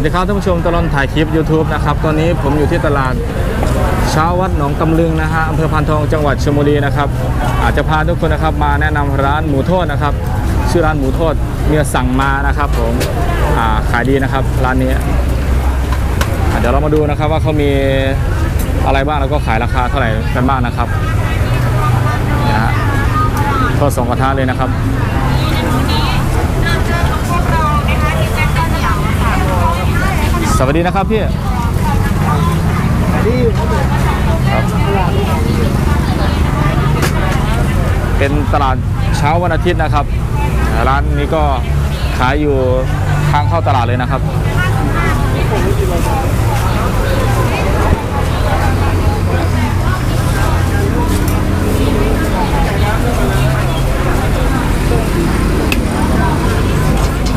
วัสดีครับท่านผู้ชมตลอดถ่ายคลิป YouTube นะครับตอนนี้ผมอยู่ที่ตลาดเช้าวัดหนองตำลึงนะฮะอำเภอพานทองจังหวัดชลบุรีนะครับอาจจะพาทุกคนนะครับมาแนะนำร้านหมูทอดนะครับ ชื่อร้านหมูทอดเมียสั่งมานะครับ ผมาขายดีนะครับร้านนี้เดี๋ยวเรามาดูนะครับว่าเขามีอะไรบ้างแล้วก็ขายราคาเท่าไหร่กันบ้างนะครับนี่นะฮะทอดสองกระทะเลยนะครับ สวัสดีนะครับพี่ครับเป็นตลาดเช้าวันอาทิตย์นะครับ ร้านนี้ก็ขายอยู่ทางเข้าตลาดเลยนะครับ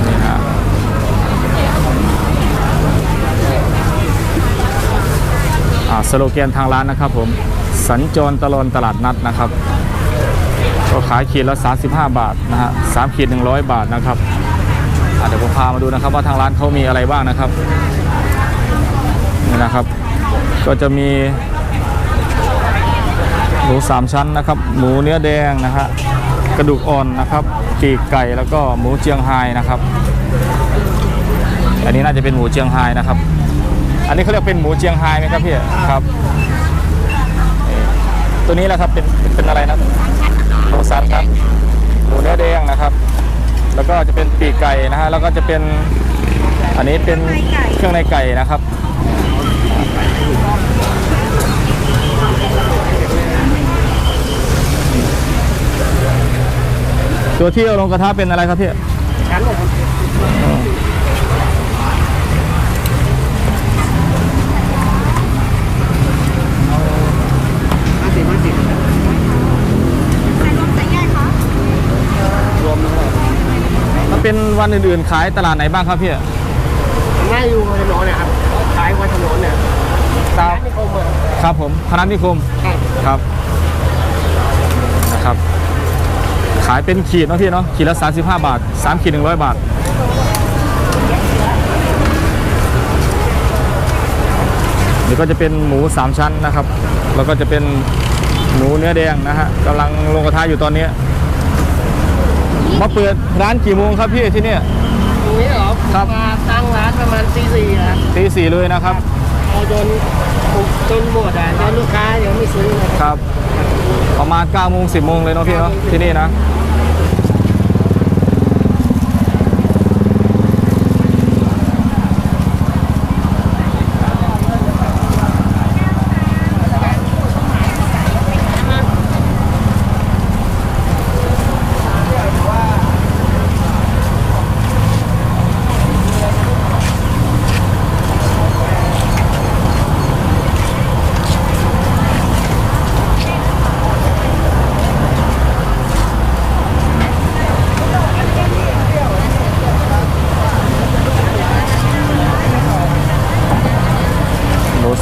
นี่ฮะ อ่า สโลแกนทางร้านนะครับผมสัญจรตลอดตลาดนัดนะครับ ก็ขายขีดละ 35 บาทนะฮะสามขีด 100 บาทนะครับเดี๋ยวผมพามาดูนะครับว่าทางร้านเขามีอะไรบ้างนะครับนี่นะครับ ก็จะมีหมูสามชั้นนะครับ หมูเนื้อแดงนะฮะกระดูกอ่อนนะครับปีกไก่แล้วก็หมูเจียงไฮ้นะครับ อันนี้น่าจะเป็นหมูเจียงไฮ้นะครับ นนี้เขาเรียกเป็นหมูเจียงไฮ้ไหมครับพี่ครับเอ่อตัวนี้แหละครับเป็นเป็นอะไรนะหมูสามชั้นหมูเนื้อแดงนะครับ แล้วก็จะเป็นปีกไก่นะฮะแล้วก็จะเป็นอันนี้เป็นเครื่องในไก่นะครับตัวที่เอาลงกระทะเป็นอะไรครับพี่ ชั้นเลยครับห้าสิบห้าสิบรวมแล้ว ถ้า เป็นวันอื่นๆขายตลาดไหนบ้างครับพี่ไม่อยู่ถนนเนี่ยครับขายวันถนนเนี่ยครัร้าบนนี่โคมเหมือนครับผมพนัสนิคมครับครับนะครับ ขายเป็นขีดเนาะพี่เนาะขีดละ35 บาท 3 ขีด 100 บาทนี่ก็จะเป็นหมู 3 ชั้นนะครับ แล้วก็จะเป็นหมูเนื้อแดงนะฮะกำลังลงกระทะอยู่ตอนนี้ มาเปิดร้านกี่โมงครับพี่ที่เนี่ย ตรงนี้เหรอครับ มาตั้งร้านประมาณตีสี่อะตีสี่เลยนะครับเอาจนจนหมดอะจนลูกค้ายังไม่ซื้อเลยครับ ประมาณ9โมง10โมงเลยเนาะพี่เนาะที่นี่นะ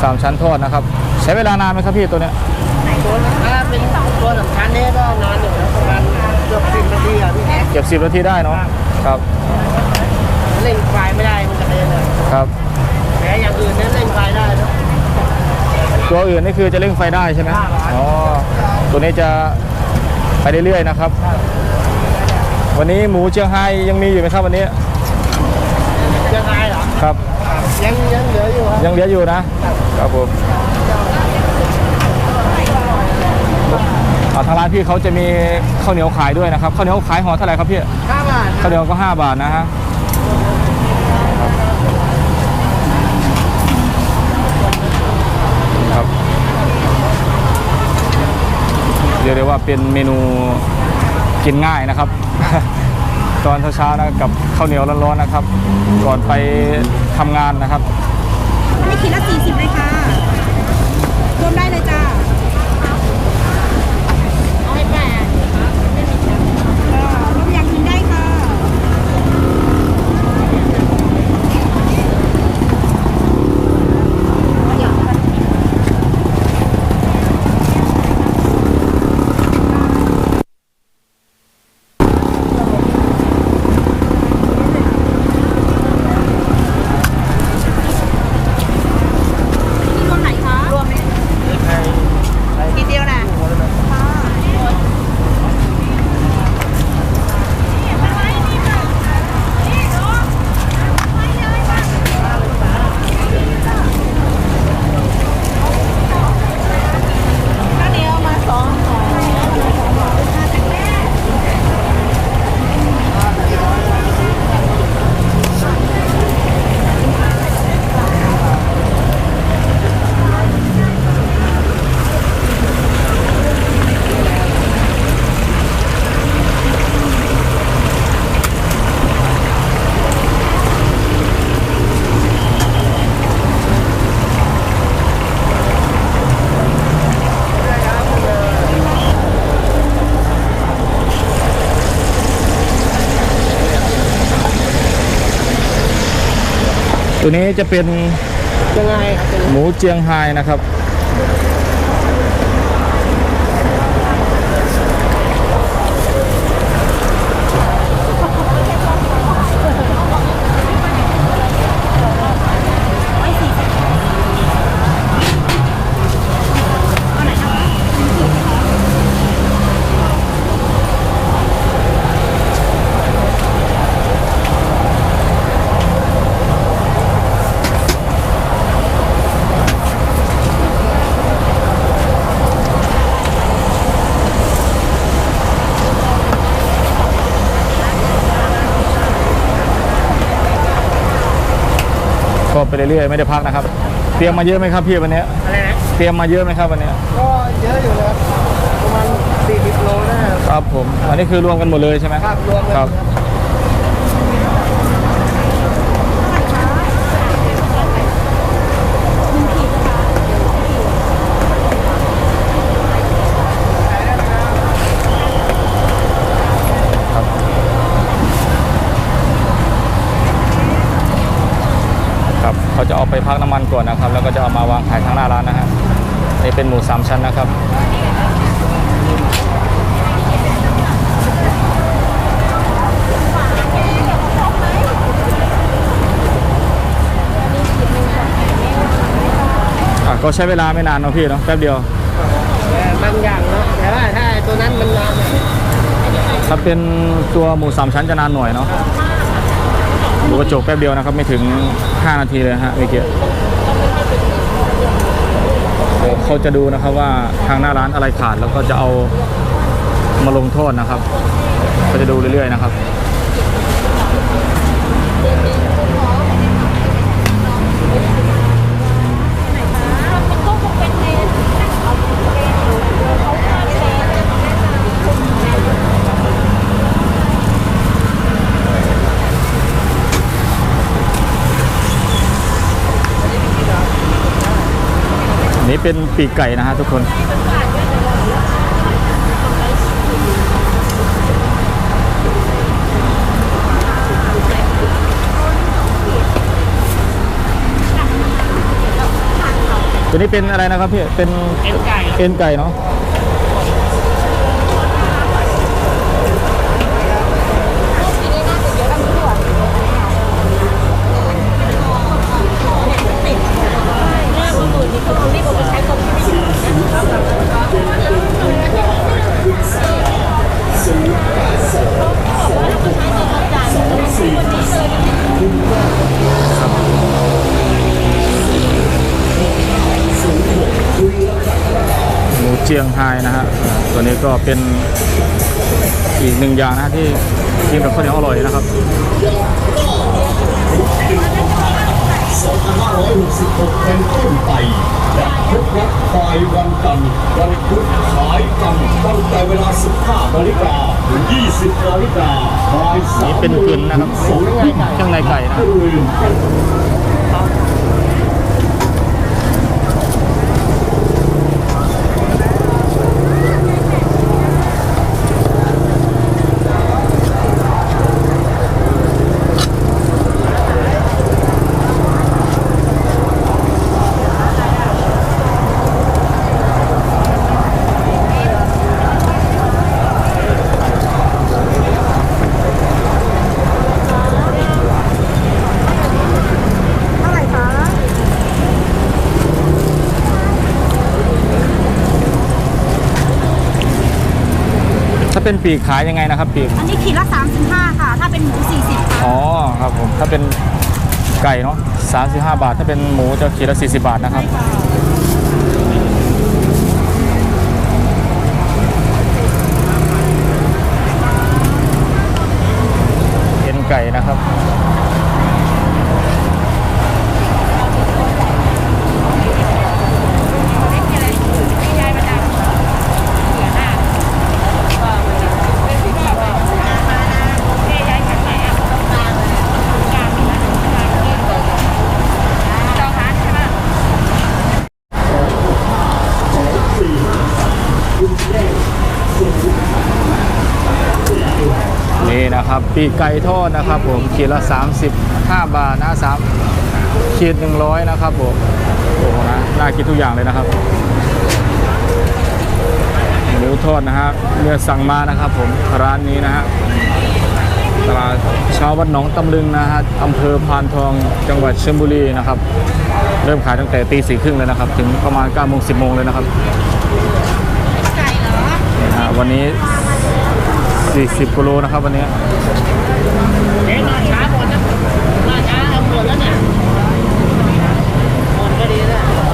สามชั้นทอดนะครับ ใช้เวลานานไหมครับพี่ตัวเนี้ยตัวถ้าเป็นตัวสำคัญเนี่ยก็นานอยู่นะประมาณเกือบสิบนาทีอะพี่เก็บสิบนาทีได้เนาะครับเร่งไฟไม่ได้มันกระเด็นเลยครับแต่อย่างอื่นเนี่ยเร่งไฟได้นะตัวอื่นนี่คือจะเร่งไฟได้ใช่ไหมครับอ๋อตัวนี้จะไปเรื่อยๆนะครับ วันนี้หมูเชียงไฮ้ยังมีอยู่ไหมครับวันนี้ยังไงเหรอครับยังยังเหลืออยู่ครับ ยังเหลืออยู่นะครับผมอ่าทางร้านพี่เขาจะมีข้าวเหนียวขายด้วยนะครับข้าวเหนียวขายห่อเท่าไหร่ครับพี่ห้าบาทข้าวเหนียวก็5บาทนะฮะครับเรียกได้ว่าเป็นเมนูกินง่ายนะครับ ตอนเช้าๆนะกับข้าวเหนียวร้อนๆนะครับ ก่อนไปทำงานนะครับ อันนี้ขีดละ40เลยค่ะ รวมได้เลยจ้า เอาให้แปดรวมอย่างกินได้ค่ะ ค ตัวนี้จะเป็นยังไงครับเป็นหมูเจียงไฮ้นะครับ ก็ไปเรื่อยๆไม่ได้พักนะครับ เตรียมมาเยอะไหมครับพี่วันเนี้ยอะไรนะเตรียมมาเยอะไหมครับวันเนี้ยก็เยอะอยู่นะครับประมาณ40โลนะครับครับผมอันนี้คือรวมกันหมดเลยใช่ไหมภาพรวมเลยครับครับเขาจะเอาไป พักน้ำมันก่อนนะครับ แล้วก็จะเอามาวางขายข้างหน้าร้านนะฮะนี่เป็นหมูสามชั้นนะครับอะก็ใช้เวลาไม่นานเนาะพี่เนาะแป๊บเดียวแต่บางอย่างเนาะแต่ว่าถ้าไอ้ตัวนั้นมันนานหน่อยถ้าเป็นตัวหมูสามชั้นจะนานหน่อยเนาะ ดูกระจกแป๊บเดียวนะครับ ไม่ถึง 5 นาทีเลยฮะเมื่อกี้เขาจะดูนะครับว่าทางหน้าร้านอะไรขาดแล้วก็จะเอามาลงโทษนะครับ ก็จะดูเรื่อยๆนะครับ เป็นปีกไก่นะฮะทุกคน ตัวนี้เป็นอะไรนะครับพี่ เป็นเอ็นไก่เอ็นไก่เนาะ หมูเจียงไฮ้นะฮะตัวนี้ก็เป็นอีกหนึ่งอย่างนะที่กินกับข้าวเหนียวอร่อยนะครับ2566เป็นต้นไปและพบรักปลายวันกันทร์วันพุธขายกันตั้งแต่เวลา 15นาฬิกาถึง 20นาฬิกาบ่ายสามนี่เป็นกึ่นนะครับสองทุ่มเครื่องในไก่นะาเป็นปีกขายยังไงนะครับปีก อันนี้ขีดละ 35 ค่ะ ถ้าเป็นหมู 40 ค่ะอ๋อครับผมถ้าเป็นไก่เนาะ35 บาท ถ้าเป็นหมูจะขีดละ 40 บาทนะครับเอ็นไก่นะครับ นี่นะครับ ปีกไก่ทอดนะครับผมขีดละ 35 บาทนะสามขีด100 นะครับผมโอ้โหนะน่ากินทุกอย่างเลยนะครับหมูทอดนะฮะเมื่อสั่งมานะครับผมร้านนี้นะฮะตลาดเช้าวัดหนองตำลึงนะฮะอำเภอพานทองจังหวัดชลบุรีนะครับ เริ่มขายตั้งแต่ตีสี่ครึ่งเลยนะครับ ถึงประมาณ9ก้าโมงสิบโมงเลยนะครับไก่เหรอนี่ฮะวันนี้ 40กิโลนะครับวันนี้เจ๊มาช้าหมดนะมาช้าเอาหมดแล้วเนี่ยหมดก็ดีแล้ว ตัว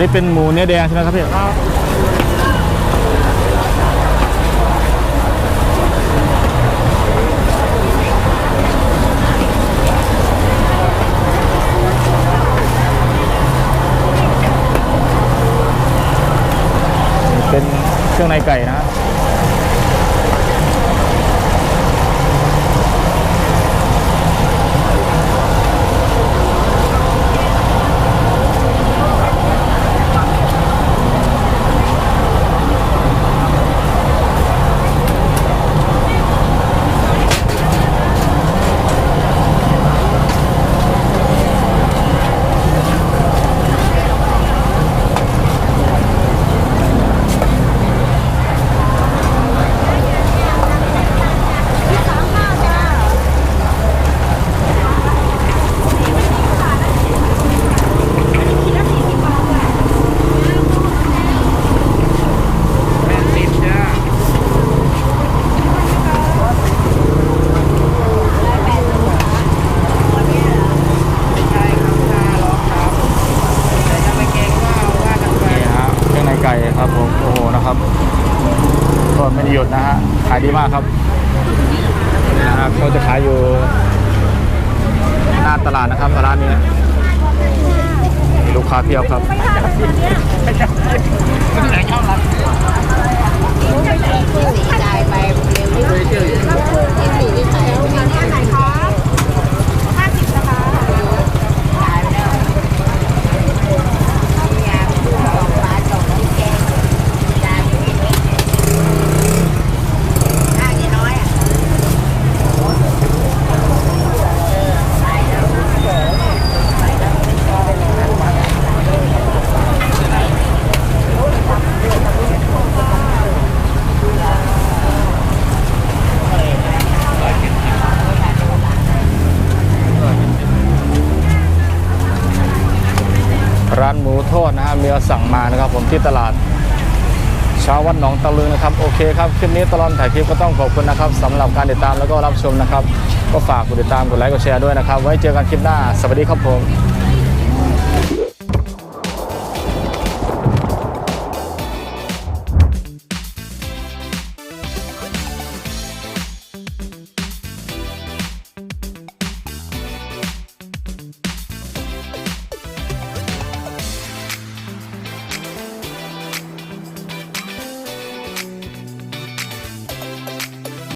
นี้เป็นหมูเนื้อแดงใช่ไหมครับพี่เป็นเครื่องในไก่นะฮะ คิดละสี่สิบบาทค่ะ แปดสิบจ้า ใช่ครับห้าร้อยครับแต่ถ้าไปเก่งก็เอาว่ากันไป นี่ฮะเครื่องในไก่ครับผมโอ้โหนะครับก็ไม่ได้หยุดนะฮะขายดีมากครับนี่นะฮะเขา จะขายอยู่หน้าตลาดนะครับร้านนี้ลูกค้าเพียบครับไหนชอบรับจ่ายไปเร็วที่สุดรับคืนที่สี่ที่ไหนอันไหนคะห้าสิบนะคะจ่ายแล้วยามสองบาทสองที่แกงจ่ายค่าเยน้อยอะใส่แล้วใส่แล้วไม่พอเลย ร้านหมูทอดนะฮะเมียสั่งมานะครับ ผมที่ตลาดเช้าวันหนองตะลึงนะครับโอเคครับคลิปนี้ตลอดถ่ายคลิปก็ต้องขอบคุณนะครับสำหรับการติดตามแล้วก็รับชมนะครับ ก็ฝากกดติดตามกดไลค์กดแชร์ด้วยนะครับ ไว้เจอกันคลิปหน้าสวัสดีครับผม